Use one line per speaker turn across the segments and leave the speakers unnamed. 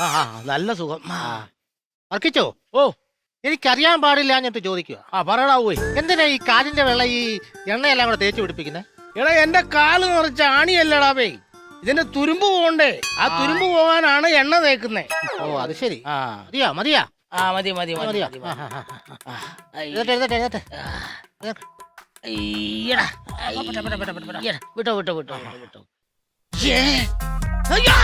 ആ, നല്ല സുഖം.
വർക്കിച്ചോ?
ഓ.
എനിക്കറിയാൻ പാടില്ല എന്നിട്ട് ചോദിക്കുക
ആ പറയടാ പോയി
എന്തിനാ ഈ കാലിന്റെ വെള്ള ഈ എണ്ണയെല്ലാം കൂടെ തേച്ച് പിടിപ്പിക്കുന്നത്
എടാ എന്റെ കാൽ നിറച്ച ആണിയല്ലടാ പേ ഇതിന്റെ തുരുമ്പ് പോകണ്ടേ ആ തുരുമ്പ് പോകാനാണ് എണ്ണ തേക്കുന്നേ.
ഓ അത് ശരി.
ആ.
മതിയാ മതിയാ?
ആ മതി മതി മതി
മതിയാ? എഴുതട്ടെ എഴുതട്ടെ എഴുതട്ടെ
അയ്യടാ. വിട്ടോ വിട്ടോ വിട്ടോ വിട്ടോ. അയ്യാ.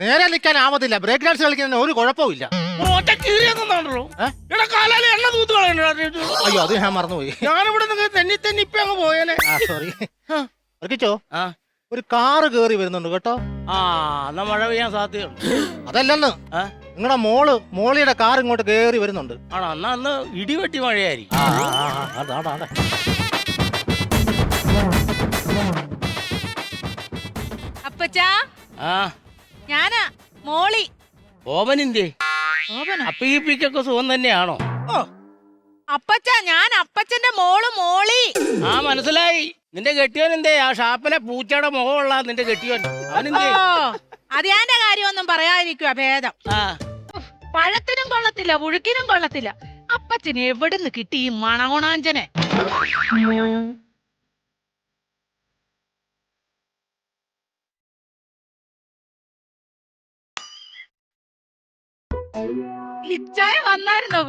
നേരെ നിൽക്കാൻ ആവത്തില്ല ബ്രേക്ക് ഡാൻസ് കളിക്കുന്നതിന് ഒരു കുഴപ്പമില്ല അയ്യോ അത് ഞാൻ മറന്നുപോയി.
ഞാനിവിടെ തെന്നി തെന്നി ഇപ്പൊ അങ്ങ് പോയേനെ.
ആ സോറി ഒരു കാറ് കേറി വരുന്നുണ്ട് കേട്ടോ.
ആ എന്നാ മഴ പെയ്യാൻ സാധ്യതയുണ്ട്.
അതല്ലെന്ന്? നിങ്ങളുടെ മോൾ മോളിയുടെ കാർ ഇങ്ങോട്ട് കയറി വരുന്നുണ്ട്.
ആണോ? എന്നാ അന്ന് ഇടിവെട്ടി മഴയായിരിക്കും.
അപ്പച്ചാ
ആ?
ഞാനാ മോളി.
ഓമനിന്റെ അപ്പീപ്പിക്കൊക്കെ സുഖം തന്നെയാണോ?
അപ്പച്ചാ ഞാൻ അപ്പച്ചന്റെ മോൾ മോളി.
ആ മനസ്സിലായി. നിന്റെ കെട്ടിയോൻ എന്തേ? ആ ഷാപ്പിലെ പൂച്ചയുടെ മുഖമുള്ള നിന്റെ കെട്ടിയോൻ.
ഓ
അവനെന്തേ
അതിയാന്റെ കാര്യമൊന്നും പറയാതിരിക്കുക ഭേദം.
ആ.
പഴത്തിനും കൊള്ളത്തില്ല പുഴുക്കിനും കൊള്ളത്തില്ല. അപ്പച്ചന് എവിടുന്ന് കിട്ടി ഈ മണഗുണാഞ്ചനെ വന്നായിരുന്നോ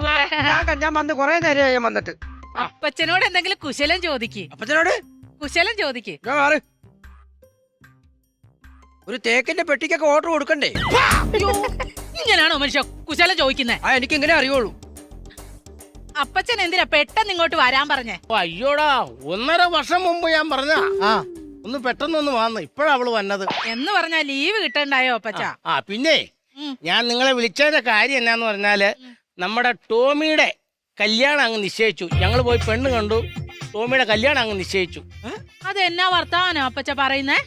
ഞാൻ ഞാൻ വന്ന് കൊറേ നേരമായി ഞാൻ വന്നിട്ട്.
അപ്പച്ചനോട് എന്തെങ്കിലും കുശലം ചോദിക്ക്.
അപ്പച്ചനോട്?
കുശലം ചോദിക്ക്.
ഞാൻ മാറ് ഒരു തേക്കിന്റെ പെട്ടിക്കൊക്കെ ഓർഡർ കൊടുക്കണ്ടേ?
ഇങ്ങനെയാണോ മനുഷ്യ കുശലം ചോദിക്കുന്നേ?
ആ എനിക്ക് ഇങ്ങനെ അറിയുള്ളൂ.
അപ്പച്ചൻ എന്തിനാ പെട്ടെന്ന് ഇങ്ങോട്ട് വരാൻ പറഞ്ഞേ?
ഓ, അയ്യോടാ ഒന്നര വർഷം മുമ്പ് ഞാൻ പറഞ്ഞ ഒന്ന് പെട്ടെന്നൊന്ന് വന്ന്. ഇപ്പഴാ അവൾ വന്നത്.
എന്ന് പറഞ്ഞാ ലീവ് കിട്ടണ്ടായോ അപ്പച്ച?
ആ പിന്നെ. ഞാൻ നിങ്ങളെ വിളിച്ചതിന്റെ കാര്യം എന്നാന്ന് പറഞ്ഞാൽ നമ്മുടെ ടോമിയുടെ കല്യാണം അങ്ങ് നിശ്ചയിച്ചു. ഞങ്ങൾ പോയി പെണ്ണ് കണ്ടു. ടോമിയുടെ കല്യാണം അങ്ങ് നിശ്ചയിച്ചു.
അത് അതെന്നാ വർത്താനോ അപ്പച്ച പറയുന്നേ?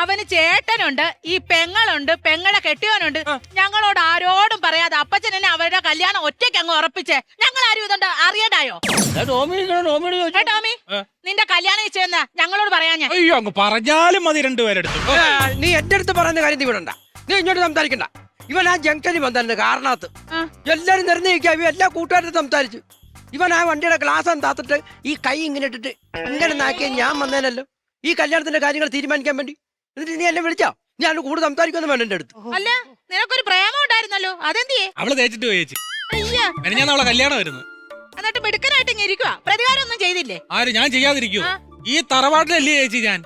അവന് ചേട്ടനുണ്ട് ഈ പെങ്ങളുണ്ട് പെങ്ങളെ കെട്ടിയവനുണ്ട്. ഞങ്ങളോട് ആരോടും പറയാതെ അപ്പച്ചൻ എന്നെ അവരുടെ കല്യാണം ഒറ്റയ്ക്ക് അങ്ങ് ഉറപ്പിച്ചേ. ഞങ്ങൾ ആരും ഇതുണ്ട് അറിയണ്ടായോ
ഏ, ടോമി
നിന്റെ കല്യാണം നിശ്ചയെന്നാ ഞങ്ങളോട് പറയാ ഞാൻ
അയ്യോ അങ്ങ് പറഞ്ഞാലും മതി രണ്ടുപേരെടുത്തു.
നീ എന്റെ അടുത്ത് പറയുന്ന കാര്യം നീ വിടണ്ട. നീ ഇങ്ങോട്ട് സംസാരിക്കണ്ട. ഇവൻ ആ ജംഗ്ഷനിൽ വന്നിരുന്നു കാരണത്ത്. എല്ലാരും നിറഞ്ഞിരിക്കുക ഇവ എല്ലാ കൂട്ടുകാരും സംസാരിച്ചു. ഇവൻ ആ വണ്ടിയുടെ ഗ്ലാസ് താത്തിട്ട് ഈ കൈ ഇങ്ങനെ ഇട്ടിട്ട് ഇങ്ങനെ നാക്കിയ ഞാൻ വന്നേനല്ലോ. ഈ കല്യാണത്തിന്റെ കാര്യങ്ങൾ തീരുമാനിക്കാൻ വേണ്ടി. എന്നിട്ട് നീ എന്നെ വിളിച്ചോ? ഞാൻ കൂടുതൽ സംസാരിക്കുന്നു വേണ്ട എന്റെ അടുത്ത്.
അല്ല നിനക്കൊരു പ്രേമം ഉണ്ടായിരുന്നല്ലോ. അതെന്തിയേ?
അവൾ തേച്ചിട്ട് പോയി ചേച്ചി. മെനഞ്ഞാന്ന് അവളെ കല്യാണം വരുന്നു.
എന്നിട്ട് മിടുക്കനായിട്ട് ഇങ്ങനെ ഇരിക്കുക പ്രതികാരം ഒന്നും ചെയ്തില്ലേ?
ആര് ഞാൻ ചെയ്യാതിരിക്കൂ
ആ.
ഈ തറവാട്ടിലല്ലേ ചേച്ചി ഞാൻ.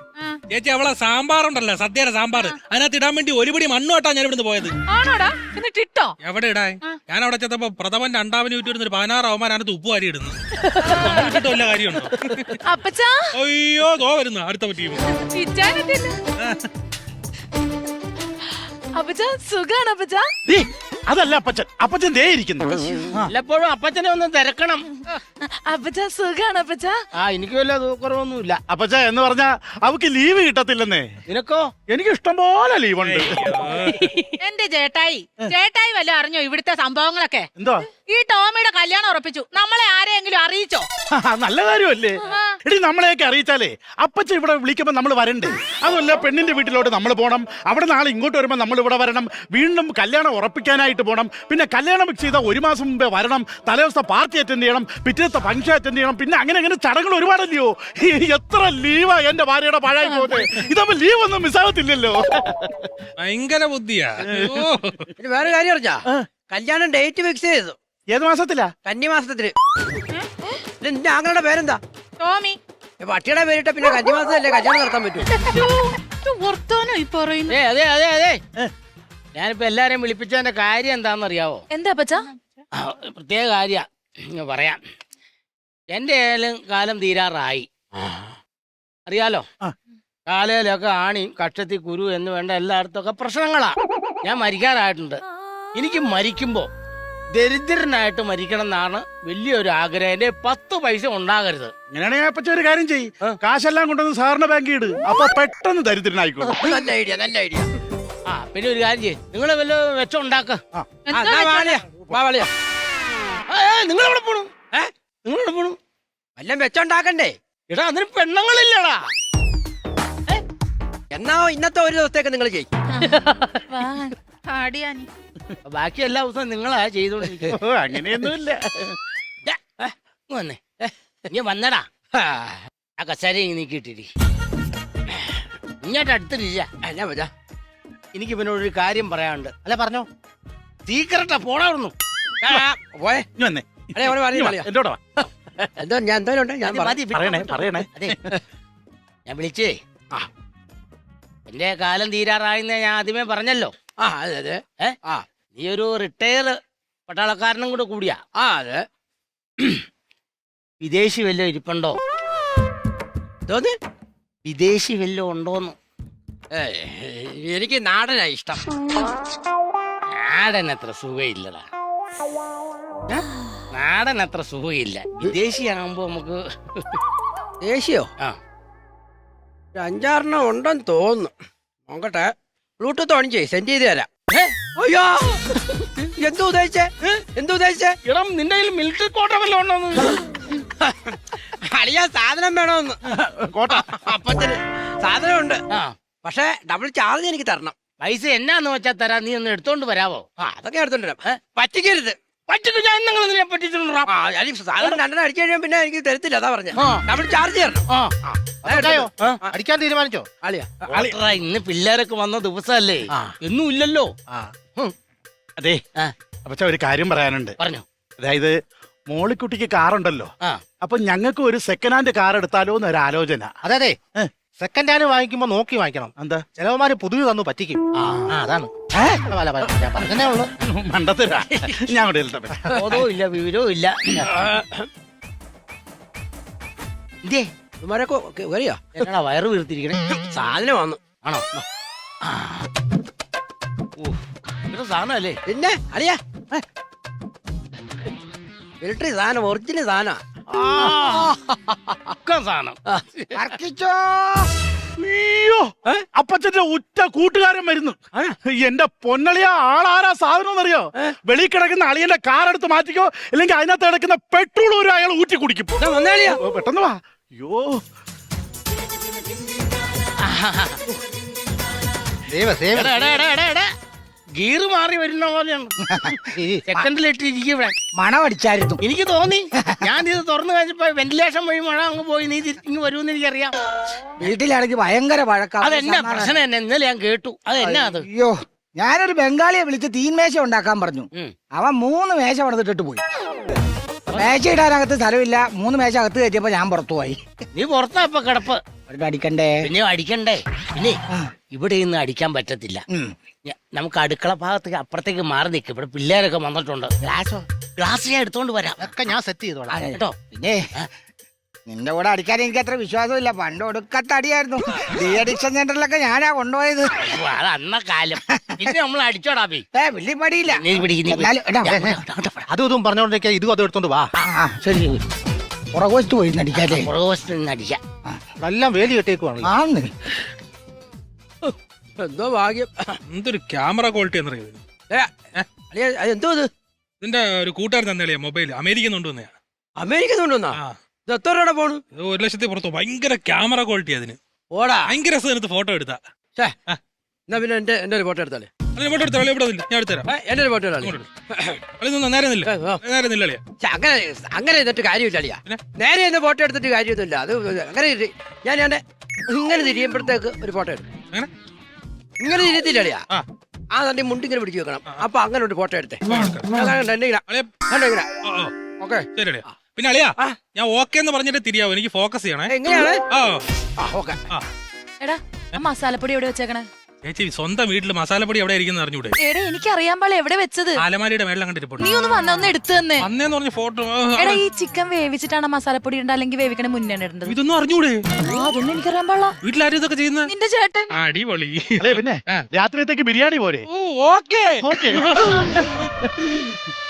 ചേച്ചി അവളെ സാമ്പാറുണ്ടല്ലോ സദ്യയുടെ സാമ്പാർ അതിനകത്ത് ഇടാൻ വേണ്ടി ഒരുപടി മണ്ണോട്ടാ ഞാൻ ഇവിടുന്ന് പോയത്.
ആണോടാ? എന്നിട്ട് ഇട്ടോ?
എവിടെ ഇടാൻ? ഞാൻ അവിടെ ചെന്നപ്പോ പ്രഥമൻ രണ്ടാമന് ചുറ്റി ഒരു പതിനാറ് അവന്മാർ അതിനകത്ത് ഉപ്പ് വാരി ഇടുന്നു ഇട്ടിട്ട് വല്ല കാര്യമുണ്ടോ?
അപ്പച്ചാ?
അയ്യോ ദോ വരുന്നു അടുത്ത ടീം.
അപ്പച്ചാ സുഖാണ് അപ്പച്ചാ?
ദേ, അതല്ല അപ്പച്ചൻ. അപ്പച്ചൻ ദേ ഇരിക്കുന്നു.
എല്ലപ്പോഴും അപ്പച്ചനെ ഒന്ന് തിരക്കണം.
അപ്പച്ച സുഖാണ് അപ്പച്ച?
ആ എനിക്ക് വല്ല കുറവൊന്നുമില്ല
അപ്പച്ച എന്ന് പറഞ്ഞാ അവക്ക് ലീവ് കിട്ടത്തില്ലെന്നേ.
നിനക്കോ?
എനിക്ക് ഇഷ്ടം പോലെ ലീവ് ഉണ്ട്
എന്റെ ചേട്ടായി ചേട്ടായി വല്ല അറിഞ്ഞോ ഇവിടുത്തെ സംഭവങ്ങളൊക്കെ?
എന്തോ
ഈ ടോമിയുടെ കല്യാണം ഉറപ്പിച്ചു. നമ്മളെ ആരെയെങ്കിലും അറിയിച്ചോ?
നല്ല കാര്യമല്ലേ?
ആ.
എടി നമ്മളെയൊക്കെ അറിയിച്ചാലേ അപ്പച്ച ഇവിടെ വിളിക്കുമ്പോൾ നമ്മൾ വരണ്ടേ? അതല്ല പെണ്ണിന്റെ വീട്ടിലോട്ട് നമ്മൾ പോകണം അവിടെ നാളെ ഇങ്ങോട്ട് വരുമ്പോൾ നമ്മൾ ഇവിടെ വരണം. വീണ്ടും കല്യാണം ഉറപ്പിക്കാനായിട്ട് പോകണം പിന്നെ കല്യാണം ഫിക്സ് ചെയ്താൽ ഒരു മാസം മുമ്പേ വരണം. തലേദിവസത്തെ പാർട്ടി അറ്റൻഡ് ചെയ്യണം. പിറ്റേത്തെ ഫംഗ്ഷൻ അറ്റൻഡ് ചെയ്യണം. പിന്നെ അങ്ങനെ അങ്ങനെ ചടങ്ങുകൾ ഒരുപാടല്ലയോ? എത്ര ലീവാ എന്റെ ഭാര്യയുടെ പഴയ പോകുന്നത് ഇതാകുമ്പോ ലീവ് ഒന്നും മിസ്സാവത്തില്ലല്ലോ
ഭയങ്കര ബുദ്ധിയാ.
വേറെ കാര്യം അറിഞ്ഞാ? കല്യാണം ഡേറ്റ് ഫിക്സ് ചെയ്തു.
ഏത് മാസത്തിലാ?
കന്നി മാസത്തിൽ. നിന്റെ ആങ്ങളുടെ പേരെന്താ?
ടോമി.
പട്ടിയുടെ പേരിട്ട പിന്നെ കഞ്ഞിമാസല്ലേ? കല്യാണം നടത്താൻ പറ്റൂ.
വർത്താനോ ഈ പറയുന്നു
ഏ അതെ അതെ അതെ. ഞാനിപ്പോ എല്ലാരെയും വിളിപ്പിച്ചതിന്റെ കാര്യം എന്താണെന്നറിയാവോ?
എന്താ പച്ചാ
ആ, പ്രത്യേക കാര്യ. പറയാം. എന്റെ ഏലും കാലം തീരാറായി. അറിയാലോ?
ആ.
കാലയിലൊക്കെ ആണി കക്ഷത്തി കുരു എന്ന് വേണ്ട എല്ലായിടത്തൊക്കെ പ്രശ്നങ്ങളാ. ഞാൻ മരിക്കാറായിട്ടുണ്ട്. എനിക്ക് മരിക്കുമ്പോ ദരിദ്രനായിട്ട് മരിക്കണം എന്നാണ് വലിയൊരു ആഗ്രഹം. എന്റെ പത്ത് പൈസ ഉണ്ടാകരുത്.
അപ്പച്ച ഒരു കാര്യം ചെയ്യ്. കാശെല്ലാം കൊണ്ടുവന്ന് സാറിന്റെ ബാങ്കിൽ ഇട്. അപ്പൊ പെട്ടെന്ന് ദരിദ്രനായിക്കോളും.
നല്ല ഐഡിയ നല്ല ഐഡിയ
ആ പിന്നെ ഒരു കാര്യം ചെയ്യ്. നിങ്ങൾ വല്ല മെച്ചം ഉണ്ടാക്ക.
എന്നാ വാളിയാ. വാ
നിങ്ങൾ എവിടെ പോണു? ഏ നിങ്ങൾ എവിടെ പോണു?
വല്ല മെച്ചം ഉണ്ടാക്കണ്ടേ?
എടാ അതിന് പെണ്ണുങ്ങളില്ലടാ.
എന്നാ ഇന്നത്തെ ഒരു ദിവസത്തേക്ക് നിങ്ങൾ ചെയ്യും
ബാക്കി എല്ലാ ദിവസവും നിങ്ങളാ ചെയ്തോണ്ടിരിക്കുന്നത്.
ഓ, അങ്ങനെയൊന്നുമില്ല.
വന്നേ. നീ വന്നടാ. ആ കസേര നീക്കിയിട്ടിരി. ഇങ്ങോട്ട് അടുത്തിരില്ല
എന്നാ വരാ.
എനിക്ക് ഇവനോട് ഒരു കാര്യം പറയാനുണ്ട്.
അല്ല പറഞ്ഞോ.
സീക്രട്ടാ പോണായിരുന്നു
പോയെ.
വന്നേ.
എന്തോ ഞാൻ ഉണ്ട് ഞാൻ പറയാം.
പറയണേ പറയണേ.
അതെ. ഞാൻ വിളിച്ചേ. ആ. എന്റെ കാലം തീരാറായെന്ന് ഞാൻ ആദ്യമേ പറഞ്ഞല്ലോ.
ആ അതെ അതെ.
ഏ?
ആ.
നീ ഒരു റിട്ടയർ പട്ടാളക്കാരനും കൂടെ കൂടിയാ.
ആ അതെ.
വിദേശി വല്ലതും ഇരിപ്പുണ്ടോ?
തോന്നി
വിദേശി വല്ലതും ഉണ്ടോന്ന്?
എനിക്ക് നാടനാ ഇഷ്ടം.
നാടൻ അത്ര സുഖമില്ലടാ ഏ? നാടൻ അത്ര സുഖമില്ല വിദേശിയാകുമ്പോ നമുക്ക്
ദേഷ്യോ
ആ.
ഒരു അഞ്ചാറെണ്ണം ഉണ്ടെന്ന് തോന്നുന്നു. നോക്കട്ടെ. ബ്ലൂടൂത്ത് ഓൺ ചെയ്യ്. സെൻഡ് ചെയ്ത് തരാം? അയ്യോ! എന്തോ ഉദ്ദേശിച്ചേ? എന്തോ ഉദ്ദേശിച്ചേ?
ഇടം നിന്റെ കയ്യിൽ മിലിറ്ററി കോട്ട വല്ലതും ഉണ്ടോന്ന്
അളിയ സാധനം വേണമെന്ന്.
കോട്ട
അപ്പച്ചന് സാധനമുണ്ട്.
ആ.
പക്ഷെ ഡബിൾ ചാർജ് എനിക്ക് തരണം.
പൈസ എന്നാന്ന് വെച്ചാ തരാ. നീ ഒന്ന് എടുത്തോണ്ട് വരാവോ?
ആ അതൊക്കെ എടുത്തോണ്ട് വരാം. പറ്റിക്കരുത്.
പറ്റിട്ട് ഞാൻ നിങ്ങൾ നിന്നെ പറ്റിച്ചിട്ടുണ്ടോ?
ആ ഞാൻ സാധനം രണ്ടെണ്ണം അടിച്ചു കഴിയുമ്പോൾ പിന്നെ എനിക്ക് തരത്തില്ല അതാ പറഞ്ഞ. ഡബിൾ ചാർജ് തരണം.
ആ.
അടിക്കാൻ തീരുമാനിച്ചോ?
അളിയാ.
ഇന്ന് പിള്ളേരൊക്കെ വന്ന ദിവസമല്ലേ
അല്ലേ
എന്നും ഇല്ലല്ലോ?
ആ.
അതെ
ആ,
അപ്പച്ച ഒരു കാര്യം പറയാനുണ്ട്.
പറഞ്ഞോ.
അതായത് മോളിക്കുട്ടിക്ക് കാറുണ്ടല്ലോ.
ആ.
അപ്പൊ ഞങ്ങൾക്ക് ഒരു സെക്കൻഡ് ഹാൻഡ് കാർ എടുത്താലോ എന്നൊരു ആലോചന.
അതെ അതെ.
ഏ.
സെക്കൻഡ് ഹാൻഡ് വാങ്ങിക്കുമ്പോ നോക്കി വാങ്ങിക്കണം.
എന്താ?
ചിലവന്മാര് പുതിയ തന്നു പറ്റിക്കും.
ആ.
അതാണ്. അല്ല, അല്ല, ഞാൻ പറഞ്ഞതേ ഉള്ളൂ.
മണ്ടത്തരാ. ഞാൻ അവിടെ ഇരുന്നോട്ടെ.
ബോധവും ഇല്ല വിവരവും ഇല്ല. ഇതേ വയറ് വീർത്തിരിക്കണേ?
സാധനം വന്നു.
ആണോ? ആ. ഇത് സാധനമല്ലേ?
പിന്നെ അറിയാ മിലിറ്ററി സാധനം ഒറിജിനൽ സാധനം.
ഒക്കെ സാധനം.
അയ്യോ. അപ്പച്ചന്റെ ഉറ്റ കൂട്ടുകാരൻ വരുന്നു. എന്റെ പൊന്നളിയ ആളാരാ സാധനം അറിയോ വെളി കിടക്കുന്ന അളിയന്റെ കാർ എടുത്ത് മാറ്റിക്കോ അല്ലെങ്കിൽ അതിനകത്ത് കിടക്കുന്ന പെട്രോൾ ഒരു അയാൾ ഊറ്റി കുടിക്കും. പെട്ടെന്ന് വാ. അയ്യോ.
സേവ സേവ.
എടാ, എടാ, എടാ, എടാ, എടാ. ഗീറ് മാറി വരുന്ന പോലെയാണ്. സെക്കൻഡിലിട്ട് ഇവിടെ
മണമടിച്ചായിരുന്നു
എനിക്ക് തോന്നി. ഞാൻ ഇത് തുറന്നു കഴിഞ്ഞപ്പോ വെന്റിലേഷൻ വഴി മഴ അങ്ങ് പോയി. നീ ഇങ്ങ് വരുമെന്ന് എനിക്കറിയാം.
വീട്ടിലാണെങ്കിൽ ഭയങ്കര വഴക്കാ.
അതെന്നാ പ്രശ്നം എന്നെ? ഇന്നലെ ഞാൻ കേട്ടു. അത് എന്നാ അത്?
അയ്യോ ഞാനൊരു ബംഗാളിയെ വിളിച്ച് തീൻമേശ ഉണ്ടാക്കാൻ പറഞ്ഞു. അവൻ മൂന്ന് മേശ പണിതിട്ടിട്ട് പോയി. മേശ ഇടാനകത്ത് സ്ഥലമില്ല. മൂന്ന് മേശ അകത്ത് കയറ്റിയപ്പോ ഞാൻ പുറത്തു പോയി.
നീ പുറത്താ ഇപ്പൊ കിടപ്പ്.
അടിക്കണ്ടേ?
പിന്നെ അടിക്കണ്ടേ? പിന്നെ ഇവിടെ ഇന്ന് അടിക്കാൻ പറ്റത്തില്ല. നമുക്ക് അടുക്കള ഭാഗത്തേക്ക് അപ്പുറത്തേക്ക് മാറി നിൽക്കും ഇവിടെ പിള്ളേരൊക്കെ വന്നിട്ടുണ്ട്.
ഗ്ലാസോ
ഗ്ലാസ് ഞാൻ എടുത്തോണ്ട് വരാം.
ഒക്കെ ഞാൻ സെറ്റ് ചെയ്തോളാം.
കേട്ടോ?
പിന്നെ നിന്റെ കൂടെ അടിക്കാൻ എനിക്ക് അത്ര വിശ്വാസമില്ല. പണ്ട് ഒടുക്കത്ത അടിയായിരുന്നു ഡി അഡിക്ഷൻ സെന്ററിലൊക്കെ ഞാനാ കൊണ്ടുപോയത്.
അത് അന്ന കാലം. പിന്നെ നമ്മൾ അടിച്ചോടാ
ഏ വലിയ പടിയില്ല.
നീ നീ.
അതും ഇതും പറഞ്ഞോണ്ടിരിക്കുക ഇതും അതും എടുത്തോണ്ട് വാ.
ശരി പുറകുവശത്ത് പോയി അടിക്കാല്ലേ?
പുറകുവശത്ത് നിന്ന് അടിക്കാം.
എല്ലാം വേലി കെട്ടിയേക്കുവാണല്ലോ.
ആന്ന്.
എന്തോ ഭാഗ്യം.
എന്തൊരു ക്യാമറ ക്വാളിറ്റി എന്നറിയത്
എന്തോ ഇത്?
ഇതിന്റെ ഒരു കൂട്ടുകാരൻ തന്നെയല്ലേ മൊബൈൽ അമേരിക്കയിൽ കൊണ്ടുവന്നയാ.
അമേരിക്ക കൊണ്ടുവന്നാ?
ആ.
ഇത് എത്ര രൂപയുടെ
ഇത് ഒരു ലക്ഷത്തി പുറത്തു. ഭയങ്കര ക്യാമറ ക്വാളിറ്റി അതിന്.
ഓടാ.
ഭയങ്കര രസം ഫോട്ടോ എടുത്താ.
ഛേ, എന്നാ പിന്നെ എന്റെ എന്റെ ഒരു ഫോട്ടോ എടുത്താലേ?
അത് ഫോട്ടോ എടുത്തോ? ഇവിടെ ഞാൻ എടുത്തരാം
ഏ, എന്റെ ഒരു ഫോട്ടോ എടുത്താലേ?
ഇങ്ങോട്ട് എടുക്ക്. അളി നിന്ന് നേരെ നില്ല.
ഏ, ആ.
നേരെ നില്ലളിയാ
ഛെ, അങ്ങനെ അങ്ങനെ എന്നിട്ട് കാര്യമില്ല അളിയാ.
പിന്നെ?
നേരെ എന്നെ ഫോട്ടോ എടുത്തിട്ട് കാര്യമൊന്നുമില്ല. അത് അങ്ങനെ ഇരി- ഞാൻ ഞാൻ ഇങ്ങനെ തിരിയുമ്പോഴത്തേക്ക് ഒരു ഫോട്ടോ എടുക്കും.
അങ്ങനെ?
ഇങ്ങനെ ഇരുത്തില്ലടിയാ
ആ
ആ. തന്റെ മുണ്ടിങ്ങനെ പിടിച്ചു വെക്കണം. അപ്പൊ അങ്ങനെ ഒരു ഫോട്ടോ എടുത്തേ. എന്നെ ഇങ്ങനെ. ഇങ്ങനെ. ഓക്കെ.
പിന്നെ അളിയാ ഞാൻ ഓക്കെ എന്ന് പറഞ്ഞിട്ട് തിരിയാവും? എനിക്ക് ഫോക്കസ് ചെയ്യണേ.
എങ്ങനെയാണ്?
ആ.
ഓക്കെ.
എടാ ആ മസാലപ്പൊടി എവിടെ വെച്ചേക്കണേ?
ചേച്ചി സ്വന്തം വീട്ടിൽ മസാലപ്പൊടി എവിടെ ഇരിക്കുന്ന അറിഞ്ഞൂടെ?
എടാ എനിക്ക് അറിയാൻ പാടില്ല എവിടെ വെച്ചത്?
ആലമാരിയുടെ മേളിൽ കണ്ടിട്ട്
നീ ഒന്ന് വന്ന ഒന്ന് എടുത്തു തന്നെ.
അന്നേന്ന് പറഞ്ഞ ഫോട്ടോ
എടാ ഈ ചിക്കൻ വേവിച്ചിട്ടാണ് മസാലപ്പൊടി ഇടേണ്ടത്? അല്ലെങ്കിൽ വേവിക്കണ മുന്നേ ഇടേണ്ടത്?
ഇതൊന്നും അറിഞ്ഞൂടെ?
ആ അതൊന്നും എനിക്കറിയാൻ പാടില്ല.
വീട്ടിലാരും ഇതൊക്കെ ചെയ്യുന്നത്
നിന്റെ ചേട്ടൻ.
അടിപൊളി.
അല്ലേ പിന്നെ. രാത്രിയത്തേക്ക് ബിരിയാണി പോരെ?
ഓ ഓക്കെ.
ഓക്കെ.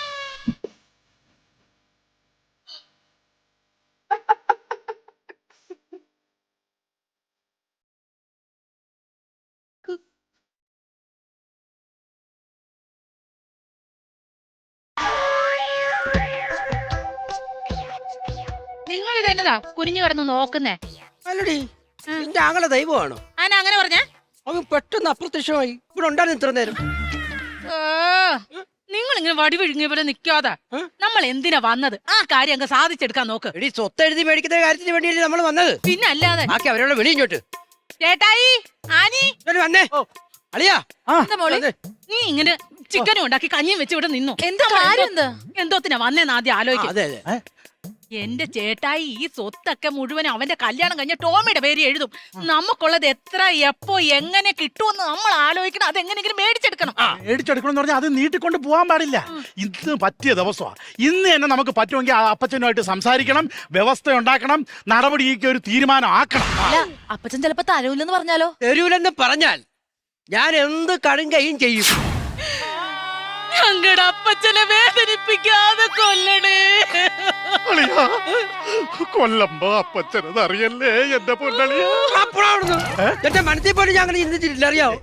കുരിഞ്ഞു കുനിഞ്ഞു കിടന്ന് നോക്കുന്നേ.
അല്ലടി നിന്റെ ആങ്ങളെ ദൈവമാണോ?
ആന അങ്ങനെ പറഞ്ഞേ?
അവൻ പെട്ടെന്ന് അപ്രത്യക്ഷമായി. ഇവിടെ ഉണ്ടായിരുന്നു ഇത്ര നേരം.
നിങ്ങൾ ഇങ്ങനെ വടിവിഴുങ്ങിയ പോലെ നിക്കാതെ. നമ്മൾ എന്തിനാ വന്നത്? ആ കാര്യം അങ്ങ് സാധിച്ചെടുക്കാൻ നോക്ക്.
എടി സ്വത്ത് എഴുതി മേടിക്കുന്ന കാര്യത്തിന് വേണ്ടിയല്ലേ നമ്മൾ വന്നത്?
പിന്നെ അല്ലാതെ.
ബാക്കി അവരോട് വെളിയിങ്ങോട്ട്
ചേട്ടായി ആനി.
ഇങ്ങോട്ട് വന്നേ. അളിയാ.
എന്താ മോളെ? നീ ഇങ്ങനെ ചിക്കനും ഉണ്ടാക്കി കഞ്ഞിയും വെച്ച് ഇവിടെ നിന്നു.
എന്താ കാര്യം എന്താ
എന്തോത്തിനാ വന്നേന്ന് ആദ്യം ആലോചിക്കും.
അതെ അതെ.
എന്റെ ചേട്ടായി ഈ സ്വത്തൊക്കെ മുഴുവൻ അവന്റെ കല്യാണം കഴിഞ്ഞ ടോമിയുടെ പേര് എഴുതും. നമുക്കുള്ളത് എത്ര എപ്പോ എങ്ങനെ കിട്ടുമെന്ന് നമ്മൾ ആലോചിക്കണം. അത് എങ്ങനെയെങ്കിലും മേടിച്ചെടുക്കണം.
മേടിച്ചെടുക്കണം എന്ന് പറഞ്ഞാൽ അത് നീട്ടിക്കൊണ്ട് പോകാൻ പാടില്ല. ഇന്ന് പറ്റിയ ദിവസമാണ് ഇന്ന് തന്നെ നമുക്ക് പറ്റുമെങ്കിൽ ആ അപ്പച്ചനുമായിട്ട് സംസാരിക്കണം വ്യവസ്ഥ ഉണ്ടാക്കണം നടപടിക്ക് ഒരു തീരുമാനം ആക്കണം
അല്ല അപ്പച്ചൻ ചിലപ്പോ തരൂലെന്ന് പറഞ്ഞാലോ?
തരൂലെന്ന് പറഞ്ഞാൽ ഞാൻ എന്ത് കടുങ്കയും ചെയ്യും?
ഞങ്ങളുടെ അപ്പച്ചനെ വേദനിപ്പിക്കാതെ കൊല്ലണേ.
അളിയാ, കൊല്ലമ്പോ അപ്പച്ചനത് അറിയല്ലേ എന്റെ പൊന്നളിയ?
അപ്പുറം. എന്റെ മനസ്സിൽ പോലും ഞാൻ അങ്ങനെ ചിന്തിച്ചിട്ടില്ല അറിയാവോ?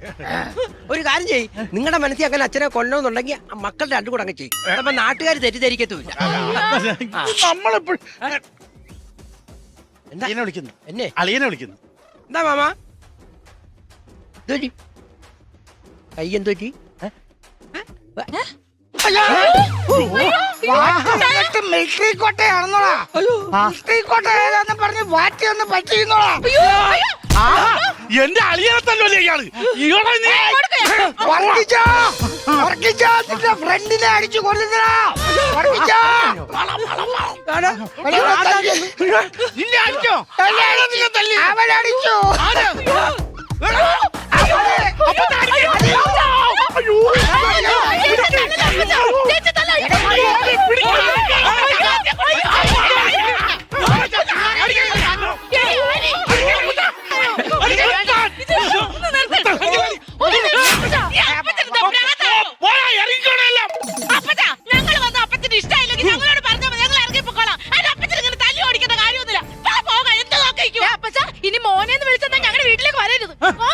ഒരു കാര്യം ചെയ് നിങ്ങളുടെ മനസ്സിൽ അങ്ങനെ അച്ഛനെ കൊല്ലണമെന്നുണ്ടെങ്കിൽ ആ മക്കൾ രണ്ടു കൂടെ അങ്ങ് ചെയ്യും. അപ്പൊ നാട്ടുകാർ തെറ്റിദ്ധരിക്കത്തുമില്ല.
നമ്മളെപ്പോഴും
എന്താ?
അളിയനെ വിളിക്കുന്നു.
എന്നെ?
അളിയനെ വിളിക്കുന്നു.
എന്താ മാമ? എന്തോറ്റി കൈ എന്തോറ്റി
മിലിറ്ററി കോട്ടയാണെന്നോടാ മിലിറ്ററി കോട്ട ഏതാന്ന് പറഞ്ഞ് വാറ്റി ഒന്ന് പറ്റിയിരുന്നോടാ
ആ, എന്റെ അളിയനെ തല്ലോ ഇയാൾ. ഇയാളെ നീ
വർക്കിച്ചോ വർക്കിച്ചോ നിന്റെ ഫ്രണ്ടിനെ അടിച്ചു
കൊല്ലുന്നതാ.
നിന്നെ അടിച്ചോ?
അടിച്ചു.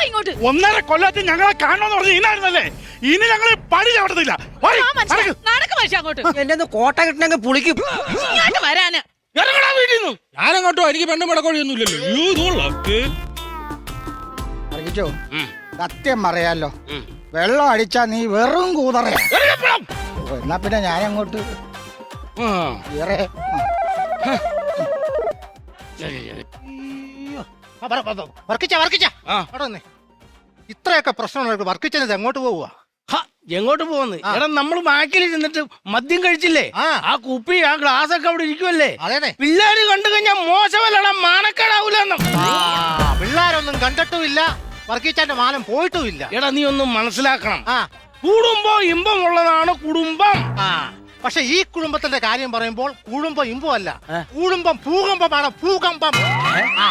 ഇങ്ങോട്ട്.
ഒന്നര കൊല്ലത്തിൽ ഞങ്ങളെ കാണണമെന്ന് പറഞ്ഞ ഇനായിരുന്നല്ലേ ഇനി ഞങ്ങൾ പണി ചവിടത്തില്ല
എന്റെ കോട്ട കിട്ടണെങ്കിൽ പുളിക്കും.
ഇങ്ങോട്ട് വരാന്.
ഇറങ്ങടാ വീട്ടിൽ നിന്ന്
ഞാനങ്ങോട്ടോ? എനിക്ക് പെണ്ണും
പടക്കോഴിയൊന്നുമില്ലല്ലോ സത്യം പറയാലോ. വെള്ളം അടിച്ചാ നീ വെറും കൂതറയാ. എന്നാ പിന്നെ ഞാനങ്ങോട്ട്
വർക്കിച്ച വർക്കിച്ച. ഇത്രയൊക്കെ പ്രശ്നമുള്ള വർക്കിച്ചത് എങ്ങോട്ട് പോവുക
എങ്ങോട്ട് പോകുന്നത് എടാ നമ്മൾ ബാക്കിൽ ഇരുന്നിട്ട് മദ്യം കഴിച്ചില്ലേ
ആ
കുപ്പി ആ ഗ്ലാസ് ഒക്കെ അവിടെ ഇരിക്കുമല്ലേ പിള്ളേര് കണ്ടു കഴിഞ്ഞാൽ മോശമല്ലടാ മാനക്കേടാവൂലെന്നും
പിള്ളേരൊന്നും കണ്ടിട്ടുമില്ല വർഗീച്ചാന്റെ മാനം പോയിട്ടുമില്ല
എടാ നീ ഒന്നും മനസ്സിലാക്കണം
കുടുംബോ
ഇമ്പം ഉള്ളതാണ് കുടുംബം
പക്ഷെ ഈ കുടുംബത്തിന്റെ കാര്യം പറയുമ്പോൾ കുടുംബം അല്ല കുടുംബം ഭൂകമ്പമാണ് ഭൂകമ്പം ആ